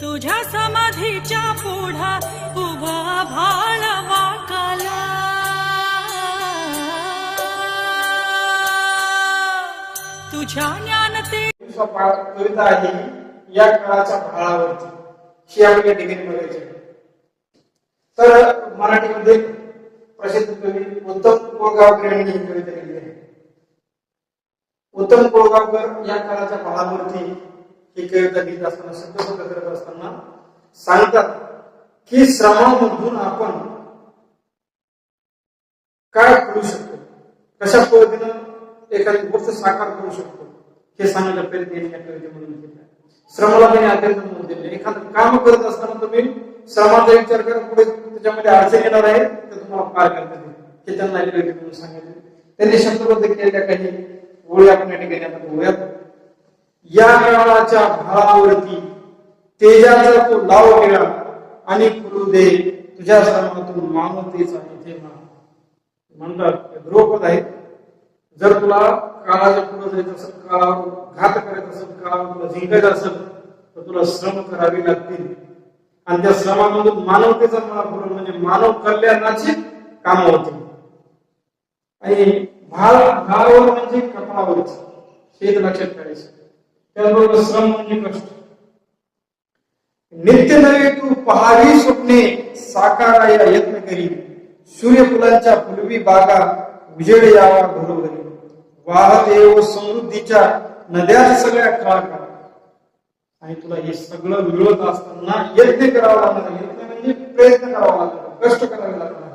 तुझ्या समाधीच्या पुढा उभा भाळ वाकाला. तुझ्या ज्ञान ते कविता आहे या काळाच्या भाळावरती. ही आपल्या डिग्री बघायची तर मराठीमध्ये प्रसिद्ध कवी उत्तम कोळगावकर यांनी ही कविता लिहिली आहे. उत्तम कोळगावकर या काळाच्या भाळावरती ही कविता लिहित असताना शब्दबद्ध करत असताना सांगतात की श्रमामधून आपण काय करू शकतो? कशा पद्धतीनं एखादी गोष्ट साकार करू शकतो? हे सांगायला प्रयत्न यांनी या कवितेमधून केला श्रमाला त्यांनी अत्यंत म्हणून दिले. एखादं काम करत असताना तुम्ही श्रमाचा विचार करा पुढे त्याच्यामध्ये अडचण येणार आहे तर तुम्हाला पार करता येईल. हे त्यांना या सांगितले. त्यांनी शब्दबद्ध केलेल्या काही ओळी आपण या ठिकाणी आपण बघूयात. या काळाच्या भाळावरती तेजाचा तो लाव गेला आणि फुलू दे तुझ्या श्रमातून मानवतेचा इथे म्हणतात. द्रोपद आहे जर तुला काळाच्या पुढे जायचं असेल काळावर घात करायचं असेल काळावर तुला जिंकायचं असेल तर तुला श्रम करावे लागतील. आणि त्या श्रमामधून मानवतेचा महापूर म्हणजे मानव कल्याणाची काम होते आणि भाळ भाळावर म्हणजे कपाळावरच. हे लक्षात ठेवायचं. त्याचबरोबर श्रम म्हणजे कष्ट. नित्य नव्हे तू पहावी स्वप्ने साकारायला यत्न करी. सूर्यफुलांच्या फुलवी बागा उजेड यावा घरोघरी वाहत येव समृद्धीच्या नद्या सगळ्या खळा करा. आणि तुला हे सगळं मिळवत असताना यज्ञ करावा लागणार. यज्ञ म्हणजे प्रयत्न करावा लागणार. कष्ट करावे लागणार.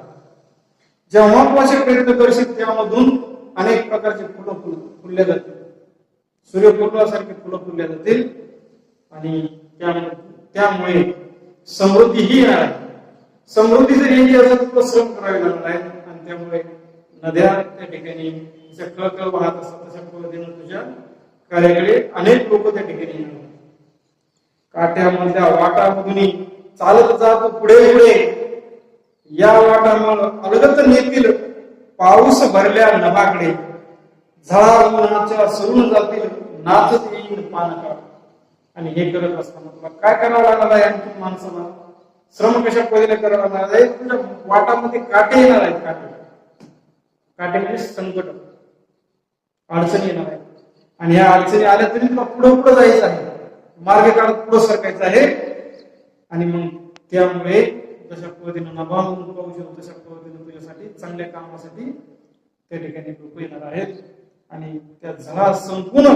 जेव्हा तू असे प्रयत्न करशील त्यामधून अनेक प्रकारचे फुलं फुल जातात जातील. सूर्यफुलासारखे फुलं फुलल्या जातील. आणि त्यामुळे समृद्धी ही येणार आहे. समृद्धी जर यायची असेल तर श्रम करावे लागणार आहे. आणि त्यामुळे नद्या त्या ठिकाणी कळकळ वाहत असतात तशा पद्धतीनं तुझ्या कार्याकडे अनेक लोक त्या ठिकाणी येणार काट्यामधल्या वाटामधून चालत जातो पुढे पुढे. या वाटामुळं अलगत नेतील. पाऊस भरल्या नभाकडे. झळा सरून जातील नाचत येईल पानकाळ आणि हे करत असताना तुला काय करावं लागणार आहे आणखी माणसाला? श्रम कशा पहिले करावं लागणार आहे? तुझ्या वाटामध्ये काटे येणार आहेत काटे. काटे म्हणजे संकट. अडचणी येणार आहे आणि या अडचणी आल्या तरी तुला पुढे पुढे जायचं आहे. मार्ग काढत पुढे सरकायचं आहे. आणि मग त्यामुळे जशा पद्धतीनं नभामधून पाहू शकतो तशा पद्धतीनं तुझ्यासाठी चांगल्या कामासाठी त्या ठिकाणी लोक येणार आहेत. आणि त्या झळा संपूर्ण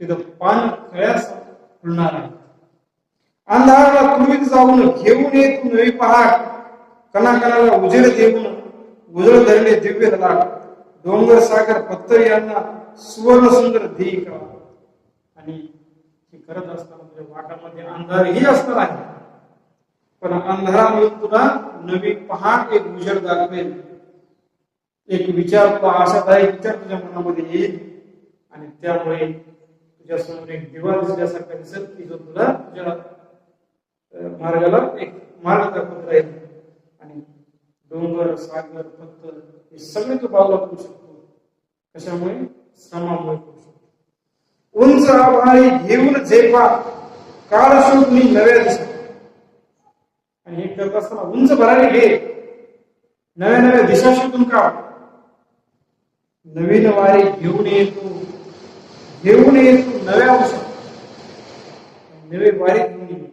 तिथं पान खळ्यास फुलणार आहे. अंधाराला पूर्वीत जाऊन घेऊन ये तू नवी पहाट कणाकणाला उजेड देऊन उजळ धरले दिव्य लाट डोंगर सागर पत्तर यांना सुवर्ण सुंदर ध्येय करा. आणि हे करत असताना वाटामध्ये अंधारही असणार आहे. पण अंधारामधून तुला नवी पहाट एक उजेड दाखवेल. एक विचार तुला आशादायक विचार तुझ्या मनामध्ये येईल. आणि त्यामुळे तुझ्या समोर एक दिवा दिसल्यासारखा दिसत की जो तुला तुझ्या मार्गाला एक मार्ग दाखवत राहील. आणि डोंगर सागर पत्थर हे सगळे तू बाजूला करू शकतो. कशामुळे? श्रमामुळे करू शकतो. उंच आभाळी घेऊन झेपा. काळ शोधली नव्या दिशा आणि हे करत असताना उंच भरारी घे. नव्या नव्या दिशा शोधून काढ नवीन वारी घेऊन येतो घेऊन येतो नव्या औषध नवी वारी घेऊन ये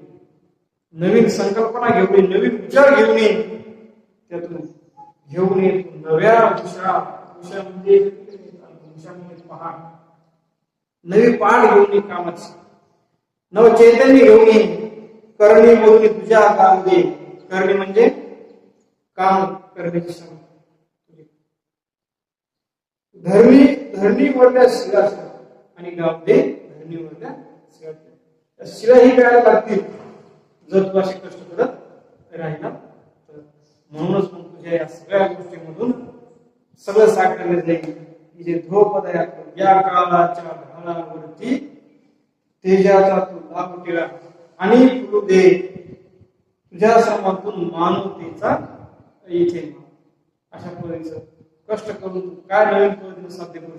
नवीन संकल्पना घेऊन ये नवीन विचार घेऊन ये त्यातून घेऊन ये नव्या उषा उषा म्हणजे पहा. नवी पहाड घेऊन ये कामाची नव चैतन्य घेऊन ये. करणे बोलणे तुझ्या काम दे करणे म्हणजे काम करण्याची क्षमता धरणी धरणी वरल्या शिला आणि गाव दे धरणी वरल्या शिला शिला ही काय लागतील? जर तू असे कष्ट करत राहिला तर म्हणूनच मग तुझ्या या सगळ्या गोष्टीमधून सगळं साकारले जाईल. की जे ध्रुवपद आहे या काळाच्या भाळावरती तेजाचा तू लाभ केला. आणि फुलू दे. तुझ्या श्रमातून मानवतेचा इथे अशा पद्धतीचं कष्ट करून तू काय नवीन पद्धतीने साध्य करू